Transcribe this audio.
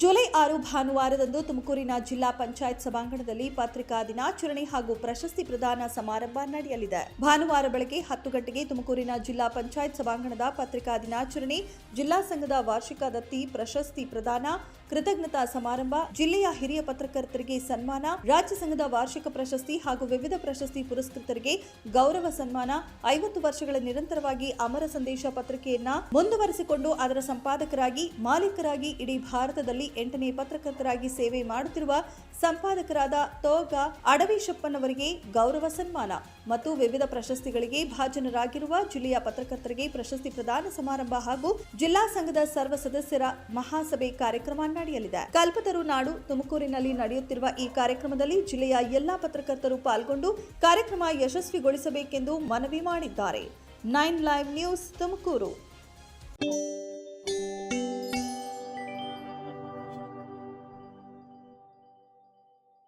July ಆರು ಭಾನುವಾರದಂದು ತುಮಕೂರಿನ ಜಿಲ್ಲಾ ಪಂಚಾಯತ್ ಸಭಾಂಗಣದಲ್ಲಿ ಪತ್ರಿಕಾ ದಿನಾಚರಣೆ ಹಾಗೂ ಪ್ರಶಸ್ತಿ ಪ್ರದಾನ ಸಮಾರಂಭ ನಡೆಯಲಿದೆ. ಭಾನುವಾರ ಬೆಳಗ್ಗೆ ಹತ್ತು ಗಂಟೆಗೆ ತುಮಕೂರಿನ ಜಿಲ್ಲಾ ಪಂಚಾಯತ್ ಸಭಾಂಗಣದ ಪತ್ರಿಕಾ ದಿನಾಚರಣೆ, ಜಿಲ್ಲಾ ಸಂಘದ ವಾರ್ಷಿಕ ದತ್ತಿ ಪ್ರಶಸ್ತಿ ಪ್ರದಾನ, ಕೃತಜ್ಞತಾ ಸಮಾರಂಭ, ಜಿಲ್ಲೆಯ ಹಿರಿಯ ಪತ್ರಕರ್ತರಿಗೆ ಸನ್ಮಾನ, ರಾಜ್ಯ ಸಂಘದ ವಾರ್ಷಿಕ ಪ್ರಶಸ್ತಿ ಹಾಗೂ ವಿವಿಧ ಪ್ರಶಸ್ತಿ ಪುರಸ್ಕೃತರಿಗೆ ಗೌರವ ಸನ್ಮಾನ, ಐವತ್ತು ವರ್ಷಗಳ ನಿರಂತರವಾಗಿ ಅಮರ ಸಂದೇಶ ಪತ್ರಿಕೆಯನ್ನ ಮುಂದುವರೆಸಿಕೊಂಡು ಅದರ ಸಂಪಾದಕರಾಗಿ, ಮಾಲೀಕರಾಗಿ ಇಡೀ ಭಾರತದಲ್ಲಿ ಎಂಟನೇ ಪತ್ರಕರ್ತರಾಗಿ ಸೇವೆ ಮಾಡುತ್ತಿರುವ ಸಂಪಾದಕರಾದ ತೋಗ ಅಡವಿಶಪ್ಪನವರಿಗೆ ಗೌರವ ಸನ್ಮಾನ ಮತ್ತು ವಿವಿಧ ಪ್ರಶಸ್ತಿಗಳಿಗೆ ಭಾಜನರಾಗಿರುವ ಜಿಲ್ಲೆಯ ಪತ್ರಕರ್ತರಿಗೆ ಪ್ರಶಸ್ತಿ ಪ್ರದಾನ ಸಮಾರಂಭ ಹಾಗೂ ಜಿಲ್ಲಾ ಸಂಘದ ಸರ್ವ ಸದಸ್ಯರ ಮಹಾಸಭೆ ಕಾರ್ಯಕ್ರಮ ನಡೆಯಲಿದೆ. ಕಲ್ಪತರು ನಾಡು ತುಮಕೂರಿನಲ್ಲಿ ನಡೆಯುತ್ತಿರುವ ಈ ಕಾರ್ಯಕ್ರಮದಲ್ಲಿ ಜಿಲ್ಲೆಯ ಎಲ್ಲಾ ಪತ್ರಕರ್ತರು ಪಾಲ್ಗೊಂಡು ಕಾರ್ಯಕ್ರಮ ಯಶಸ್ವಿಗೊಳಿಸಬೇಕೆಂದು ಮನವಿ ಮಾಡಿದ್ದಾರೆ. Nine live news Tumakuru.